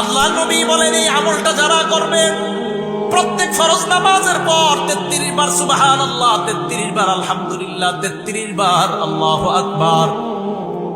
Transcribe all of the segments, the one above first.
আল্লাহ নবী বলেন, এই আমলটা যারা করবেন প্রত্যেক ফরজ নামাজের পর তেত্রিশ বার সুবাহান আল্লাহ তেত্রিশ বার আলহামদুলিল্লাহ, তেত্রিশ বার আল্লাহ আকবার।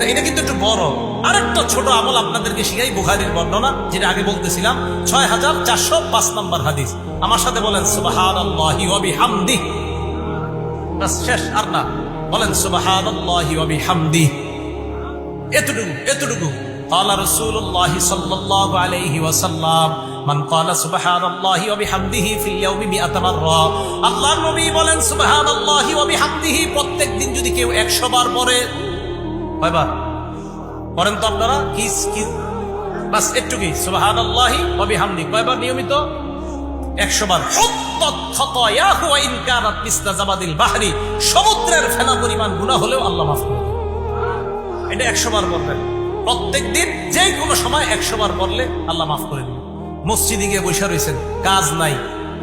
তা এটা কিন্তু একটু বড় আরেকটা ছোট আমল আপনাদেরকে শিখাই বুখারির বর্ণনা যেটা আগে বলতেছিলাম ছয় হাজার চারশো পাঁচ নম্বর হাদিস আমার সাথে বলেন সুবাহান আল্লাহি ওয়াবি হামদি বাস শেষ আর না বলেন সুবাহান আল্লাহি ওয়াবি হামদি এতটুকু এতটুকু قال رسول الله صلى الله عليه وسلم من قال سبحان الله وبحمده في اليوم 100 مرة আল্লাহর নবী বলেন সুবহান আল্লাহ ওয়াবিহামদিহি প্রত্যেক দিন যদি কেউ 100 বার পড়ে কয়বার পড়েন তো আপনারা? কি কি? বাস একটু কি? সুবাহান আল্লাহি অবিহামদি কয়বার নিয়মিত? একশো বার। বাহরি। সমুদ্রের ফেনা পরিমাণ গুনাহ হলেও আল্লাহ মাফ করে এটা একশো বার পড়বেন প্রত্যেক দিন যে কোনো সময় একশো বার পড়লে আল্লাহ মাফ করে দিবেন মসজিদে গিয়ে বসে রয়েছেন। কাজ নাই।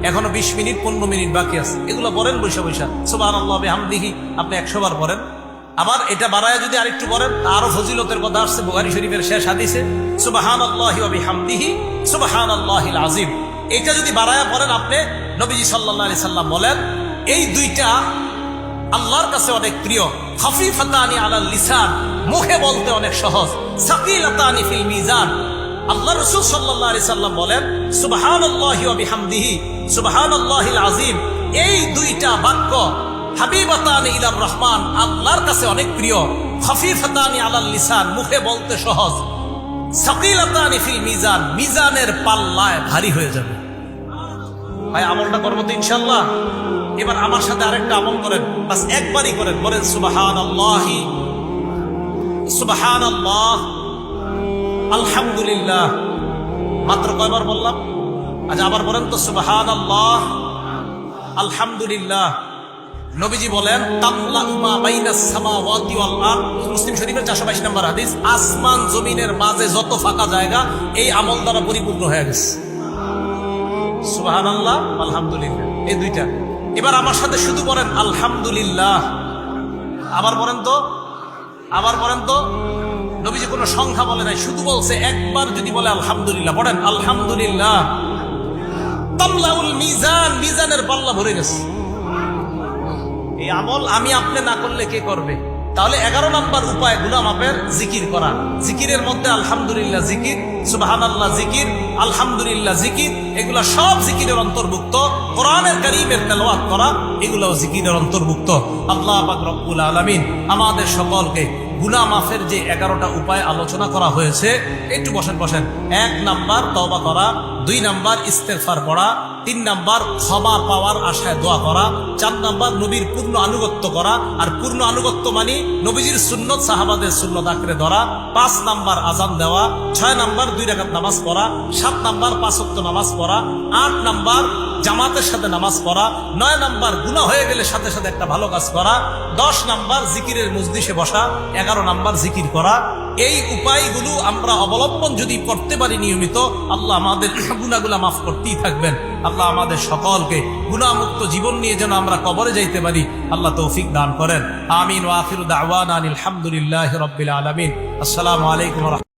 এখনও বিশ মিনিট, পনেরো মিনিট বাকি আছে। এগুলো বলেন বৈশা বৈশা। সুবাহ আল্লাহ হামদিহি আপনি একশো বার পড়েন আবার এটা বাড়ায় যদি আরেকটু বলেন আরও ফজিলতের কথা আসছে বুহারি শরীফের শেষ হাদিসে সুবাহান আল্লাহি হামদিহি সুবাহান আল্লাহিল আজিম এটা যদি বাড়ায় পড়েন আপনি, নবীজি সাল্লাহ আলি সাল্লাম বলেন, এই দুইটা আল্লাহর কাছে অনেক প্রিয়। খফিফাতানি আলাল লিসান, মুখে বলতে অনেক সহজ। সাকিলাতানি ফিল মিজান। আল্লাহ রসুল সাল্লাল্লাহু আলাইহি সাল্লাম বলেন, সুবহানাল্লাহি ওয়া বিহামদিহি, সুবহানাল্লাহিল আযীম। এই দুইটা বাক্য হাবিবাতানি ইলার রহমান, আল্লাহর কাছে অনেক প্রিয়। খফিফাতানি আলাল লিসান, মুখে বলতে সহজ। সাকিলাতানি ফিল মিজান, মিজানের পাল্লায় ভারী হয়ে যাবে। ভাই, আমলটা করব তো ইনশাল্লাহ এবার আমার সাথে আরেকটা আমল করেন। বাস একবারই করেন। বলেন সুবাহান আল্লাহি সুবাহান আল্লাহ আলহামদুলিল্লাহ। মাত্র কয়বার বললাম? আচ্ছা আবার বলেন তো সুবাহান আল্লাহ আলহামদুলিল্লাহ। নবীজি বলেন মুসলিম শরীফের 422 নম্বর হাদিস, আসমান জমিনের মাঝে যত ফাঁকা জায়গা, এই আমল দ্বারা পরিপূর্ণ হয়ে গেছে। সুবাহান আল্লাহ আলহামদুলিল্লাহ। এই দুইটা। এবার আমার সাথে শুধু বলেন, আলহামদুলিল্লাহ। আবার বলেন তো, আবার বলেন তো, নবীজি কোনো সংখ্যা বলে নাই, শুধু বলছে, একবার যদি বলে আলহামদুলিল্লাহ বলেন আলহামদুলিল্লাহ। তামলাউল মিজান, মিজানের পাল্লা ভরে গেছে। এই আমল আমি আপনি না করলে কে করবে? তাহলে এগারো নাম্বার উপায় গুলাম মাপের জিকির করা। জিকিরের মধ্যে আলহামদুলিল্লাহ জিকির সুবাহান আল্লাহ জিকির, আলহামদুলিল্লাহ জিকির, এগুলা সব জিকিরের অন্তর্ভুক্ত। কোরআনের কারিমের তেলাওয়াত করা, এগুলাও জিকিরের অন্তর্ভুক্ত। আল্লাহ পাক রব্বুল আলামিন আমাদের সকলকে গুনা মাফের যে এগারোটা উপায় আলোচনা করা হয়েছে, একটু বসেন বসেন। এক নাম্বার, তওবা করা। দুই নাম্বার ইস্তেফার পড়া, তিন নাম্বার ক্ষমা পাওয়ার আশায় দোয়া করা, চার নাম্বার নবীর পূর্ণ আনুগত্য করা, আর পূর্ণ আনুগত্য মানে নবীজির সুন্নত, সাহাবাদের সুন্নত আঁকড়ে ধরা, পাঁচ নাম্বার আজান দেওয়া, ছয় নাম্বার দুই রাকাত নামাজ পড়া, সাত নাম্বার পাঁচত্ব নামাজ পড়া, আট নাম্বার জামাতের সাথে নামাজ পড়া, নয় নাম্বার গুণা হয়ে গেলে সাথে সাথে একটা ভালো কাজ করা, দশ নাম্বার জিকিরের মজলিসে বসা, এগারো নাম্বার জিকির করা এই উপায়গুলো আমরা অবলম্বন যদি করতে পারি নিয়মিত, আল্লাহ আমাদের গুণাগুলা মাফ করতেই থাকবেন। আল্লাহ আমাদের সকলকে গুণামুক্ত জীবন নিয়ে যেন আমরা কবরে যাইতে পারি, আল্লাহ তৌফিক দান করেন। আমিন। ওয়াফির দাওয়ান আলহামদুলিল্লাহ রবিল আলমিন। আসসালামু আলাইকুম